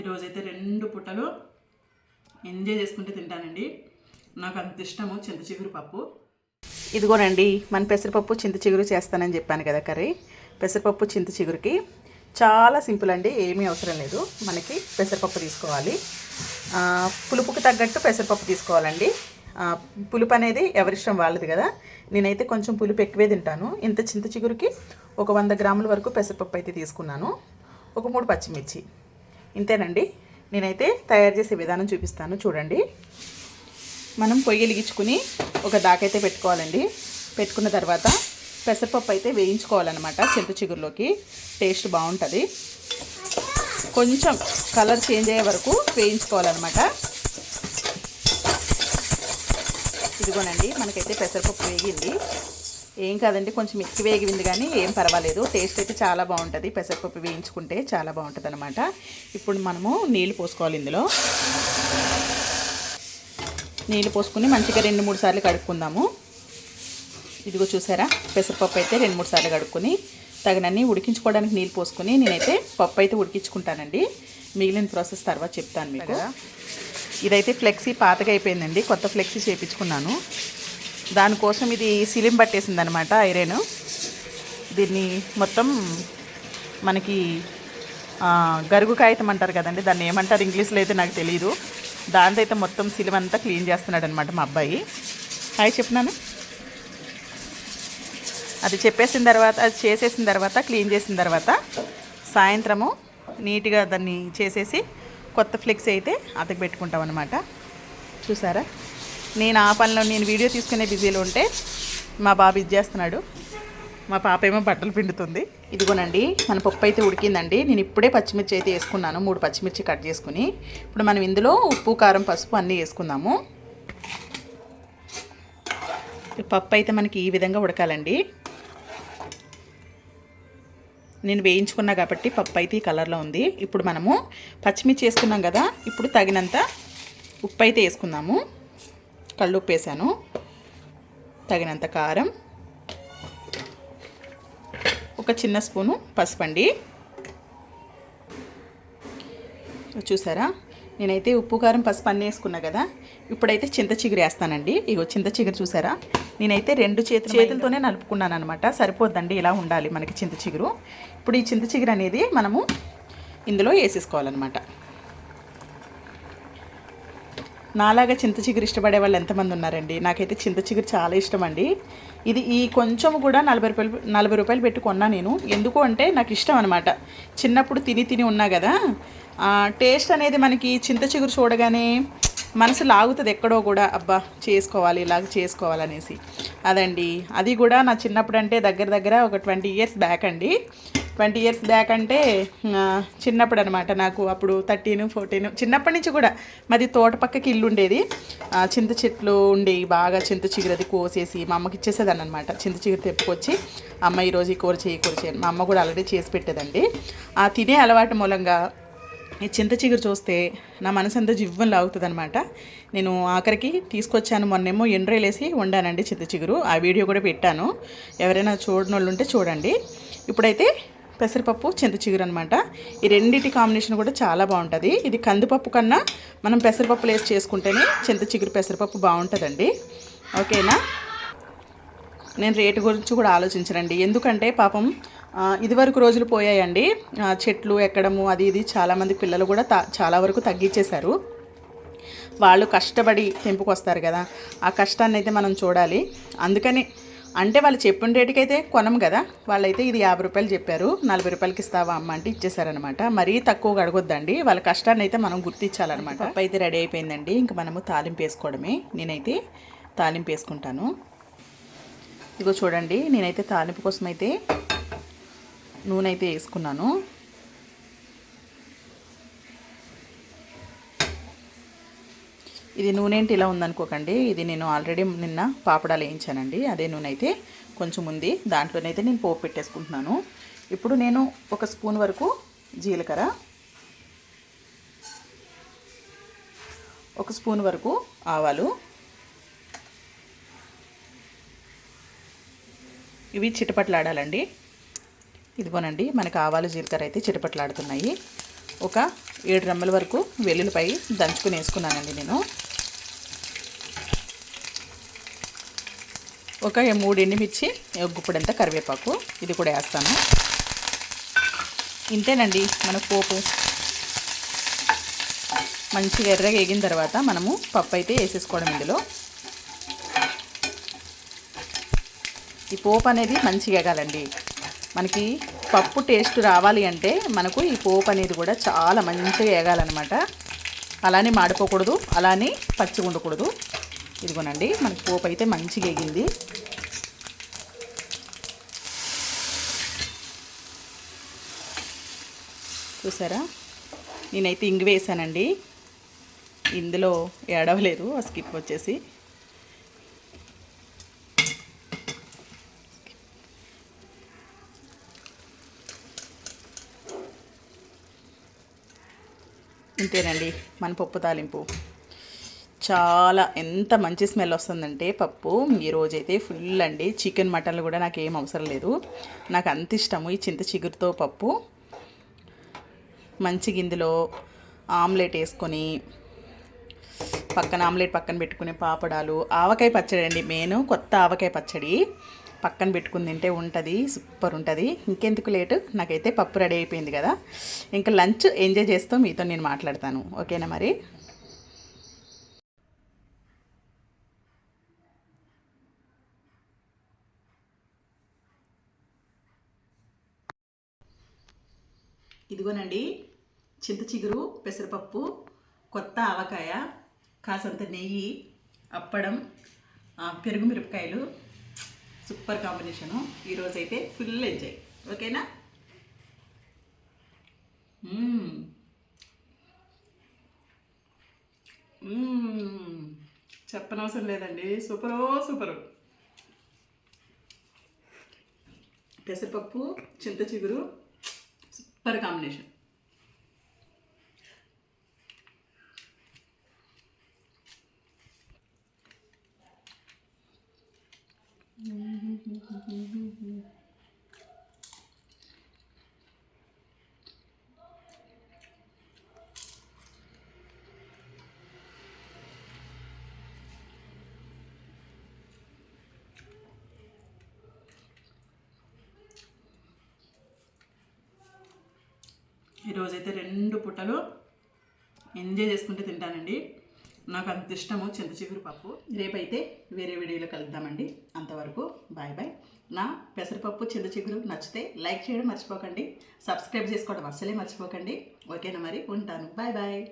ఈరోజైతే రెండు పుట్టలు ఎంజాయ్ చేసుకుంటే తింటానండి. నాకు అంత ఇష్టము చింత చిగురు పప్పు. ఇదిగోనండి మన పెసరపప్పు చింత చిగురు చేస్తానని చెప్పాను కదా కర్రీ. పెసరపప్పు చింత చిగురికి చాలా సింపుల్ అండి ఏమీ అవసరం లేదు. మనకి పెసరపప్పు తీసుకోవాలి. పులుపుకు పులుపుకి తగ్గట్టు పెసరపప్పు తీసుకోవాలండి. పులుపు అనేది ఎవరిష్టం వాళ్ళది కదా. నేనైతే కొంచెం పులుపు ఎక్కువే తింటాను. ఇంత చింత చిగురుకి ఒక వంద గ్రాముల వరకు పెసరపప్పు అయితే తీసుకున్నాను. ఒక మూడు పచ్చిమిర్చి. ఇంతేనండి. నేనైతే తయారు చేసే విధానం చూపిస్తాను. చూడండి. మనం పొయ్యి వెలిగించుకుని ఒక దాకైతే పెట్టుకోవాలండి. పెట్టుకున్న తర్వాత పెసరపప్పు అయితే వేయించుకోవాలన్నమాట చింత చిగురులోకి. టేస్ట్ బాగుంటుంది. కొంచెం కలర్ చేంజ్ అయ్యే వరకు వేయించుకోవాలన్నమాట. ఇదిగోనండి మనకైతే పెసరపప్పు వేగింది. ఏం కాదండి కొంచెం ఎక్కువ వేగింది కానీ ఏం పర్వాలేదు. టేస్ట్ అయితే చాలా బాగుంటుంది. పెసరపప్పు వేయించుకుంటే చాలా బాగుంటుంది అనమాట ఇప్పుడు మనము నీళ్ళు పోసుకోవాలి ఇందులో. నీళ్ళు పోసుకుని మంచిగా రెండు మూడు సార్లు కడుక్కుందాము. ఇదిగో చూసారా పెసరపప్పు అయితే రెండు మూడు సార్లు కడుక్కొని తగినన్ని ఉడికించుకోవడానికి నీళ్ళు పోసుకొని నేనైతే పప్పు అయితే ఉడికించుకుంటానండి. మిగిలిన ప్రాసెస్ తర్వాత చెప్తాను మీకు. ఇదైతే ఫ్లెక్సీ పాతగా అయిపోయిందండి. కొత్త ఫ్లెక్సీ చేయించుకున్నాను దానికోసం ఇది సిలిం పట్టేసిందనమాట ఐరన్. దీన్ని మొత్తం మనకి గరుగు కాగితం అంటారు కదండి దాన్ని ఏమంటారు ఇంగ్లీష్లో అయితే నాకు తెలియదు దాంతో అయితే మొత్తం సిలిం అంతా క్లీన్ చేస్తున్నాడు అనమాట మా అబ్బాయి. హాయ్ చెప్పినాను అది చెప్పేసిన తర్వాత అది చేసేసిన తర్వాత క్లీన్ చేసిన తర్వాత సాయంత్రము నీట్గా దాన్ని చేసేసి కొత్త ఫ్లెక్స్ అయితే అతకు పెట్టుకుంటాం అనమాట చూసారా? నేను ఆ పనిలో నేను వీడియో తీసుకునే బిజీలో ఉంటే మా బాబు ఇది చేస్తున్నాడు. మా పాప ఏమో బట్టలు పిండుతుంది. ఇదిగోనండి మన పప్పు అయితే ఉడికిందండి. నేను ఇప్పుడే పచ్చిమిర్చి అయితే వేసుకున్నాను మూడు పచ్చిమిర్చి కట్ చేసుకుని. ఇప్పుడు మనం ఇందులో ఉప్పు కారం పసుపు అన్నీ వేసుకుందాము. పప్పు అయితే మనకి ఈ విధంగా ఉడకాలండి. నేను వేయించుకున్నా కాబట్టి పప్పు అయితే ఈ కలర్లో ఉంది. ఇప్పుడు మనము పచ్చిమిర్చి వేసుకున్నాం కదా ఇప్పుడు తగినంత ఉప్పు అయితే వేసుకుందాము. కళ్ళు ఉప్పేసాను తగినంత కారం. ఒక చిన్న స్పూను పసుపండి. చూసారా? నేనైతే ఉప్పు కారం పసుపు అన్నీ వేసుకున్నా కదా ఇప్పుడైతే చింత చిగురు వేస్తానండి. ఇగో చింత చిగురు చూసారా? నేనైతే రెండు చేతి చేతులతోనే నలుపుకున్నాను అనమాట సరిపోద్దండి ఇలా ఉండాలి మనకి చింత చిగురు. ఇప్పుడు ఈ చింత చిగురు అనేది మనము ఇందులో వేసేసుకోవాలన్నమాట. నాలాగా చింత చిగురు ఇష్టపడే వాళ్ళు ఎంతమంది ఉన్నారండి? నాకైతే చింత చిగురు చాలా ఇష్టం అండి ఇది ఈ కొంచెం కూడా నలభై రూపాయలు నలభై రూపాయలు పెట్టి కొన్నా నేను. ఎందుకు అంటే నాకు ఇష్టం అనమాట చిన్నప్పుడు తిని తిని ఉన్నా కదా టేస్ట్ అనేది మనకి చింత చిగురు చూడగానే మనసు లాగుతుంది ఎక్కడో కూడా. అబ్బా చేసుకోవాలి ఇలాగ చేసుకోవాలనేసి. అదండి. అది కూడా నా చిన్నప్పుడు అంటే దగ్గర దగ్గర ఒక ట్వంటీ ఇయర్స్ బ్యాక్ అండి. ట్వంటీ ఇయర్స్ బ్యాక్ అంటే చిన్నప్పుడు అనమాట నాకు అప్పుడు థర్టీన్ ఫోర్టీన్ చిన్నప్పటి నుంచి కూడా మాది తోట పక్కకి ఇల్లు ఉండేది. ఆ, చింత చెట్లు ఉండేవి బాగా చింత చిగురది కోసేసి మా అమ్మకి ఇచ్చేసేదాన్ని అనమాట చింత చిగురు తెప్పుకొచ్చి అమ్మ ఈరోజు ఈ కూర చేయి కూర చేయను మా అమ్మ కూడా ఆల్రెడీ చేసి పెట్టేదండి. ఆ తినే అలవాటు మూలంగా ఈ చింత చిగురు చూస్తే నా మనసు అంతా జివ్వం లాగుతుంది అనమాట నేను ఆఖరికి తీసుకొచ్చాను మొన్నేమో ఎండ్రేలేసి వండానండి చింత చిగురు. ఆ వీడియో కూడా పెట్టాను. ఎవరైనా చూడని వాళ్ళు ఉంటే చూడండి. ఇప్పుడైతే పెసరపప్పు చింతచిగురు అనమాట ఈ రెండింటి కాంబినేషన్ కూడా చాలా బాగుంటుంది. ఇది కందిపప్పు కన్నా మనం పెసరపప్పు లేసి చేసుకుంటేనే చింత చిగురు పెసరపప్పు బాగుంటుందండి. ఓకేనా? నేను రేటు గురించి కూడా ఆలోచించనండి. ఎందుకంటే పాపం ఇదివరకు రోజులు పోయాయండి. చెట్లు ఎక్కడము అది ఇది చాలామంది పిల్లలు కూడా తా చాలా వరకు తగ్గించేశారు వాళ్ళు కష్టపడి తెంపుకొస్తారు కదా. ఆ కష్టాన్ని అయితే మనం చూడాలి. అందుకని అంటే వాళ్ళు చెప్పిన రేటుకి అయితే కొనం కదా. వాళ్ళైతే ఇది యాభై రూపాయలు చెప్పారు. నలభై రూపాయలకి ఇస్తావా అమ్మ అంటే ఇచ్చేసారనమాట మరీ తక్కువగా అడగొద్దండి. వాళ్ళ కష్టాన్ని అయితే మనం గుర్తించాలన్నమాట. పప్పు అయితే రెడీ అయిపోయిందండి. ఇంకా మనము తాలింపు వేసుకోవడమే. నేనైతే తాలింపు వేసుకుంటాను. ఇదిగో చూడండి నేనైతే తాలింపు కోసం అయితే నూనె అయితే వేసుకున్నాను. ఇది నూనె ఏంటి ఇలా ఉందనుకోకండి. ఇది నేను ఆల్రెడీ నిన్న పాపడాలు వేయించానండి. అదే నూనె అయితే కొంచెం ఉంది. దాంట్లోనైతే నేను పోపు పెట్టేసుకుంటున్నాను. ఇప్పుడు నేను ఒక స్పూన్ వరకు జీలకర్ర ఒక స్పూన్ వరకు ఆవాలు ఇవి చిటపట్లాడాలండి. ఇదిగోనండి మనకు ఆవాలు జీలకర్ర అయితే చిటపట్లాడుతున్నాయి. ఒక ఏడు రెమ్మల వరకు వెల్లుల్లిపై దంచుకుని వేసుకున్నానండి నేను. ఒక మూడు ఎండుమిర్చి గుప్పుడంత కరివేపాకు. ఇది కూడా వేస్తాను. ఇంతేనండి మన పోపు. మంచిగా ఎర్రగా వేగిన తర్వాత మనము పప్పు అయితే వేసేసుకోవడం ఇందులో. ఈ పోపు అనేది మంచిగా ఎగాలండి మనకి పప్పు టేస్ట్ రావాలి అంటే మనకు ఈ పోపు అనేది కూడా చాలా మంచిగా ఎగాలన్నమాట అలానే మాడిపోకూడదు అలానే పచ్చిగా ఉండకూడదు ఇదిగోనండి మనకి పోపు అయితే మంచిగా ఎగింది చూసారా? నేనైతే ఇంగు వేసానండి. ఇందులో ఏడవలేదు ఆ స్కిప్ వచ్చేసి. ఇంతేనండి మన పప్పు తాలింపు. చాలా ఎంత మంచి స్మెల్ వస్తుందంటే పప్పు ఈరోజైతే ఫుల్ అండి. చికెన్ మటన్లు కూడా నాకు ఏం అవసరం లేదు. నాకు అంత ఇష్టము ఈ చింత చిగురుతో పప్పు. మంచి ఇందులో ఆమ్లెట్ వేసుకొని పక్కన ఆమ్లెట్ పక్కన పెట్టుకునే పాపడాలు. ఆవకాయ పచ్చడి అండి మెయిన్. కొత్త ఆవకాయ పచ్చడి. పక్కన పెట్టుకుని తింటే ఉంటుంది సూపర్ ఉంటుంది. ఇంకెందుకు లేటు? నాకైతే పప్పు రెడీ అయిపోయింది కదా. ఇంకా లంచ్ ఎంజాయ్ చేస్తూ మీతో నేను మాట్లాడతాను. ఓకేనా మరి? ఇదిగోనండి. చింత చిగురు పెసరపప్పు కొత్త ఆవకాయ కాసంత నెయ్యి అప్పడం పెరుగు మిరపకాయలు. Super combination. ఈరోజైతే ఫుల్ ఎంజాయ్. ఓకేనా? చెప్పనవసరం లేదండి. సూపరో సూపరు. పెసరపప్పు చింత చిగురు సూపర్ కాంబినేషన్. ఈరోజైతే రెండు పుట్టలు ఎంజాయ్ చేసుకుంటూ తింటానండి. నాకు అంత ఇష్టము చింత చిగురు పప్పు. రేపైతే వేరే వీడియోలో కలుద్దామండి. అంతవరకు బాయ్ బాయ్ నా పెసరపప్పు చింత చిగురు నచ్చితే లైక్ చేయడం మర్చిపోకండి. సబ్స్క్రైబ్ చేసుకోవడం అస్సలే మర్చిపోకండి. ఓకేనా మరి? ఉంటాను. Bye bye